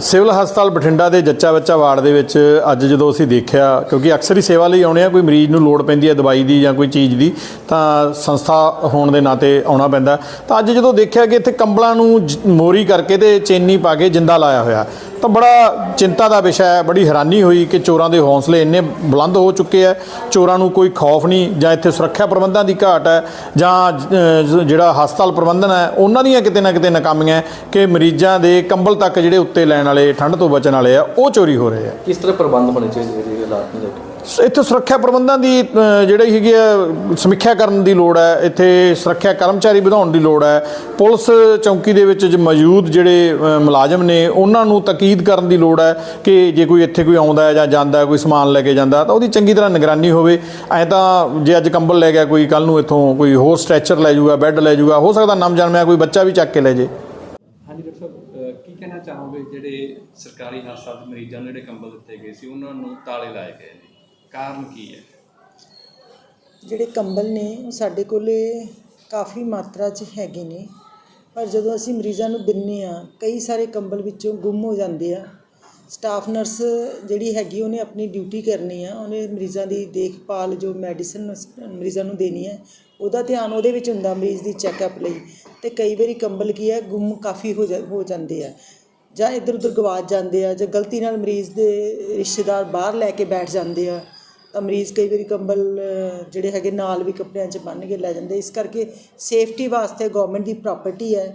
Civil ਹਸਪਤਾਲ ਬਠਿੰਡਾ ਦੇ ਜੱਚਾ ਬੱਚਾ ਵਾਰਡ ਦੇ ਵਿੱਚ ਅੱਜ ਜਦੋਂ ਅਸੀਂ ਦੇਖਿਆ, ਕਿਉਂਕਿ ਅਕਸਰ ਹੀ ਸੇਵਾ ਲਈ ਆਉਣੇ ਆ, ਕੋਈ ਮਰੀਜ਼ ਨੂੰ ਲੋੜ ਪੈਂਦੀ ਹੈ ਦਵਾਈ ਦੀ ਜਾਂ ਕੋਈ ਚੀਜ਼ ਦੀ, ਤਾਂ ਸੰਸਥਾ ਹੋਣ ਦੇ ਨਾਤੇ ਆਉਣਾ ਪੈਂਦਾ। ਤਾਂ ਅੱਜ ਜਦੋਂ ਦੇਖਿਆ ਕਿ ਇੱਥੇ ਕੰਬਲਾਂ ਨੂੰ ਜ- ਮੋਰੀ ਕਰਕੇ ਤੇ ਚੇਨੀ ਪਾ ਕੇ ਜਿੰਦਾ ਲਾਇਆ ਹੋਇਆ ਤਾਂ ਬੜਾ ਚਿੰਤਾ ਦਾ ਵਿਸ਼ਾ ਹੈ ਬੜੀ ਹੈਰਾਨੀ ਹੋਈ ਕਿ ਚੋਰਾਂ ਦੇ ਹੌਸਲੇ ਇੰਨੇ ਬੁਲੰਦ ਹੋ ਚੁੱਕੇ ਆ ਚੋਰਾਂ ਨੂੰ ਕੋਈ ਖੌਫ ਨਹੀਂ ਜਾਂ ਇੱਥੇ ਸੁਰੱਖਿਆ ਪ੍ਰਬੰਧਾਂ ਦੀ ਘਾਟ ਹੈ ਜਾਂ ਜਿਹੜਾ ਹਸਪਤਾਲ ਪ੍ਰਬੰਧਨ ਹੈ ਉਹਨਾਂ ਦੀਆਂ ਕਿਤੇ ਨਾ ਕਿਤੇ ਨਾਕਾਮੀਆਂ ਹੈ ਕਿ ਮਰੀਜ਼ਾਂ ਦੇ ਕੰਬਲ ਤੱਕ ਜਿਹੜੇ ਉੱਤੇ ਲੈਣ ਵਾਲੇ ਠੰਡ ਤੋਂ ਬਚਣ ਵਾਲੇ ਆ ਉਹ ਚੋਰੀ ਹੋ ਰਹੇ ਆ। ਕਿਸ ਤਰ੍ਹਾਂ ਪ੍ਰਬੰਧ ਹੋਣੇ ਚਾਹੀਦੇ ਇਹਦੇ ਹਾਲਾਤ ਨੂੰ ਲੈ ਕੇ? ਇੱਥੇ ਸੁਰੱਖਿਆ ਪ੍ਰਬੰਧਾਂ ਦੀ ਜਿਹੜੀ ਹੈਗੀ ਆ ਸਮੀਖਿਆ ਕਰਨ ਦੀ ਲੋੜ ਹੈ ਇੱਥੇ ਸੁਰੱਖਿਆ ਕਰਮਚਾਰੀ ਵਧਾਉਣ ਦੀ ਲੋੜ ਹੈ। ਪੁਲਿਸ ਚੌਂਕੀ ਦੇ ਵਿੱਚ ਜੋ ਮੌਜੂਦ ਜਿਹੜੇ ਮੁਲਾਜ਼ਮ ਨੇ ਉਹਨਾਂ ਨੂੰ ਤਾਕੀਦ ਕਰਨ ਦੀ ਲੋੜ ਹੈ ਕਿ ਜੇ ਕੋਈ ਇੱਥੇ ਕੋਈ ਆਉਂਦਾ ਹੈ ਜਾਂ ਜਾਂਦਾ ਹੈ ਕੋਈ ਸਮਾਨ ਲੈ ਕੇ ਜਾਂਦਾ ਤਾਂ ਉਹਦੀ ਚੰਗੀ ਤਰ੍ਹਾਂ ਨਿਗਰਾਨੀ ਹੋਵੇ। ਐ ਤਾਂ ਜੇ ਅੱਜ ਕੰਬਲ ਲੈ ਗਿਆ ਕੋਈ ਕੱਲ ਨੂੰ ਇੱਥੋਂ ਕੋਈ ਹੋਰ ਸਟ੍ਰੈਚਰ ਲੈ ਜਾਊਗਾ ਬੈੱਡ ਲੈ ਜਾਊਗਾ ਹੋ ਸਕਦਾ ਨਮ ਜਨਮਿਆ ਕੋਈ ਬੱਚਾ ਵੀ ਚੱਕ ਕੇ ਲੈ ਜੇ ਹਾਂਜੀ ਡਾਕਟਰ ਸਾਹਿਬ ਕੀ ਕਹਿਣਾ ਚਾਹੋਗੇ ਜਿਹੜੇ ਸਰਕਾਰੀ ਹਸਪਤਾਲ ਦੇ ਮਰੀਜ਼ਾਂ ਨੂੰ ਜਿਹੜੇ ਕੰਬਲ ਦਿੱਤੇ ਗਏ ਸੀ ਉਹਨਾਂ ਨੂੰ ਤਾਲੇ ਲਾਏ ਗਏ ਨੇ? ਕਾਰਨ ਕੀ ਹੈ? ਜਿਹੜੇ ਕੰਬਲ ਨੇ ਉਹ ਸਾਡੇ ਕੋਲੇ ਕਾਫੀ ਮਾਤਰਾ 'ਚ ਹੈਗੇ ਨੇ। ਪਰ ਜਦੋਂ ਅਸੀਂ ਮਰੀਜ਼ਾਂ ਨੂੰ ਦਿੰਨੇ ਆ ਕਈ ਸਾਰੇ ਕੰਬਲ ਵਿੱਚੋਂ ਗੁੰਮ ਹੋ ਜਾਂਦੇ ਆ। ਸਟਾਫ ਨਰਸ ਜਿਹੜੀ ਹੈਗੀ, ਉਹਨੇ ਆਪਣੀ ਡਿਊਟੀ ਕਰਨੀ ਆ। ਉਹਨੇ ਮਰੀਜ਼ਾਂ ਦੀ ਦੇਖਭਾਲ, ਜੋ ਮੈਡੀਸਨ ਮਰੀਜ਼ਾਂ ਨੂੰ ਦੇਣੀ ਹੈ ਉਹਦਾ ਧਿਆਨ ਉਹਦੇ ਵਿੱਚ ਹੁੰਦਾ ਮਰੀਜ਼ ਦੀ ਚੈੱਕਅਪ ਲਈ। ਤੇ ਕਈ ਵਾਰੀ ਕੰਬਲ ਕੀ ਹੈ ਗੁੰਮ ਕਾਫੀ ਹੋ ਜਾ- ਹੋ ਜਾਂਦੇ ਆ। ਜਾਂ ਇੱਧਰ ਉੱਧਰ ਗਵਾਚ ਜਾਂਦੇ ਆ, ਜਾਂ ਗਲਤੀ ਨਾਲ ਮਰੀਜ਼ ਦੇ ਰਿਸ਼ਤੇਦਾਰ ਬਾਹਰ ਲੈ ਕੇ ਬੈਠ ਜਾਂਦੇ ਆ। ਮਰੀਜ਼ ਕਈ ਵਾਰੀ ਕੰਬਲ ਜਿਹੜੇ ਹੈਗੇ ਨਾਲ ਵੀ ਕੱਪੜਿਆਂ 'ਚ ਬੰਨ੍ਹ ਕੇ ਲੈ ਜਾਂਦੇ। ਇਸ ਕਰਕੇ ਸੇਫਟੀ ਵਾਸਤੇ ਗਵਰਨਮੈਂਟ ਦੀ ਪ੍ਰਾਪਰਟੀ ਹੈ।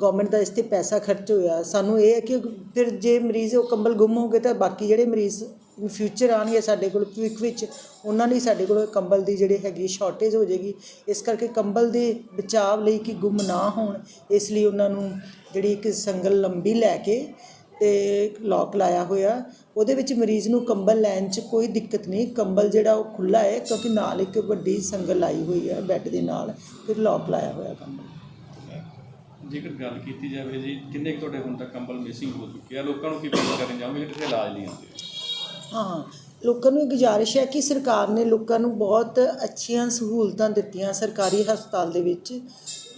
ਗਵਰਨਮੈਂਟ ਦਾ ਇਸ ਤੇ ਪੈਸਾ ਖਰਚ ਹੋਇਆ। ਸਾਨੂੰ ਇਹ ਹੈ ਕਿ ਫਿਰ ਜੇ ਮਰੀਜ਼ ਉਹ ਕੰਬਲ ਗੁੰਮ ਹੋ ਗਏ ਤਾਂ ਬਾਕੀ ਜਿਹੜੇ ਮਰੀਜ਼ ਇਨ ਫਿਊਚਰ ਆਣਗੇ ਸਾਡੇ ਕੋਲ, ਭਵਿੱਖ ਵਿੱਚ ਉਹਨਾਂ ਲਈ ਸਾਡੇ ਕੋਲ ਕੰਬਲ ਦੀ ਜਿਹੜੀ ਹੈਗੀ ਸ਼ਾਰਟੇਜ ਹੋ ਜਾਏਗੀ। ਇਸ ਕਰਕੇ ਕੰਬਲ ਦੇ ਬਚਾਅ ਲਈ ਕਿ ਗੁੰਮ ਨਾ ਹੋਣ, ਇਸ ਲਈ ਉਹਨਾਂ ਨੂੰ ਜਿਹੜੀ ਇੱਕ ਸੰਗਲ ਲੰਬੀ ਲੈ ਕੇ ਤੇ ਲੋਕ ਲਾਇਆ ਹੋਇਆ। ਉਹਦੇ ਵਿੱਚ ਮਰੀਜ਼ ਨੂੰ ਕੰਬਲ ਲੈਣ 'ਚ ਕੋਈ ਦਿੱਕਤ ਨਹੀਂ। ਕੰਬਲ ਜਿਹੜਾ ਉਹ ਖੁੱਲਾ ਹੈ ਕਿਉਂਕਿ ਨਾਲ ਇੱਕ ਵੱਡੀ ਸੰਗਲ ਲਾਈ ਹੋਈ ਹੈ ਬੈੱਡ ਦੇ ਨਾਲ। ਫਿਰ ਲੋਕ ਲਾਇਆ ਹੋਇਆ ਕੰਬਲ। ਜੇਕਰ ਗੱਲ ਕੀਤੀ ਜਾਵੇ ਜੀ ਕਿੰਨੇ ਕੁ ਤੁਹਾਡੇ ਹੁਣ ਤੱਕ ਕੰਬਲ ਮਿਸਿੰਗ ਹੋ ਚੁੱਕੇ ਆ? ਲੋਕਾਂ ਨੂੰ ਕੀ ਅਪੀਲ ਕਰਨ ਚਾਹੋਗੇ ਜਿਹੜੇ ਇੱਥੇ ਇਲਾਜ ਆਉਂਦੇ। ਆ? ਹਾਂ ਲੋਕਾਂ ਨੂੰ ਇਹ ਗੁਜ਼ਾਰਿਸ਼ ਹੈ ਕਿ ਸਰਕਾਰ ਨੇ ਲੋਕਾਂ ਨੂੰ ਬਹੁਤ ਅੱਛੀਆਂ ਸਹੂਲਤਾਂ ਦਿੱਤੀਆਂ ਸਰਕਾਰੀ ਹਸਪਤਾਲ ਦੇ ਵਿੱਚ।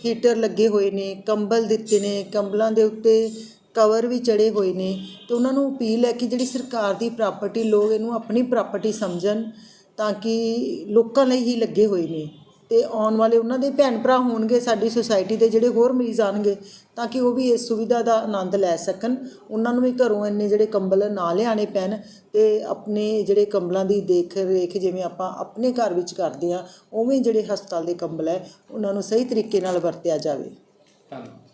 ਹੀਟਰ ਲੱਗੇ ਹੋਏ ਨੇ ਕੰਬਲ ਦਿੱਤੇ ਨੇ ਕੰਬਲਾਂ ਦੇ ਉੱਤੇ ਕਵਰ ਵੀ ਚੜੇ ਹੋਏ ਨੇ ਤੇ ਉਹਨਾਂ ਨੂੰ ਅਪੀਲ ਹੈ ਕਿ ਜਿਹੜੀ ਸਰਕਾਰ ਦੀ ਪ੍ਰਾਪਰਟੀ, ਲੋਕ ਇਹਨੂੰ ਆਪਣੀ ਪ੍ਰਾਪਰਟੀ ਸਮਝਣ ਤਾਂ ਕਿ ਲੋਕਾਂ ਲਈ ਹੀ ਲੱਗੇ ਹੋਏ ਨੇ ਤੇ ਆਉਣ ਵਾਲੇ ਉਹਨਾਂ ਦੇ ਭੈਣ ਭਰਾ ਹੋਣਗੇ, ਸਾਡੀ ਸੁਸਾਇਟੀ ਦੇ ਜਿਹੜੇ ਹੋਰ ਮਰੀਜ਼ ਆਣਗੇ ਤਾਂ ਕਿ ਉਹ ਵੀ ਇਸ ਸੁਵਿਧਾ ਦਾ ਆਨੰਦ ਲੈ ਸਕਣ। ਉਹਨਾਂ ਨੂੰ ਵੀ ਘਰੋਂ ਇੰਨੇ ਜਿਹੜੇ ਕੰਬਲ ਨਾ ਲਿਆਣੇ ਪੈਣ ਤੇ ਆਪਣੇ ਜਿਹੜੇ ਕੰਬਲਾਂ ਦੀ ਦੇਖ ਰੇਖ ਜਿਵੇਂ ਆਪਾਂ ਆਪਣੇ ਘਰ ਵਿੱਚ ਕਰਦੇ ਆ ਉਵੇਂ ਜਿਹੜੇ ਹਸਪਤਾਲ ਦੇ ਕੰਬਲ ਹੈ, ਉਹਨਾਂ ਨੂੰ ਸਹੀ ਤਰੀਕੇ ਨਾਲ ਵਰਤਿਆ ਜਾਵੇ। ਧੰਨਵਾਦ।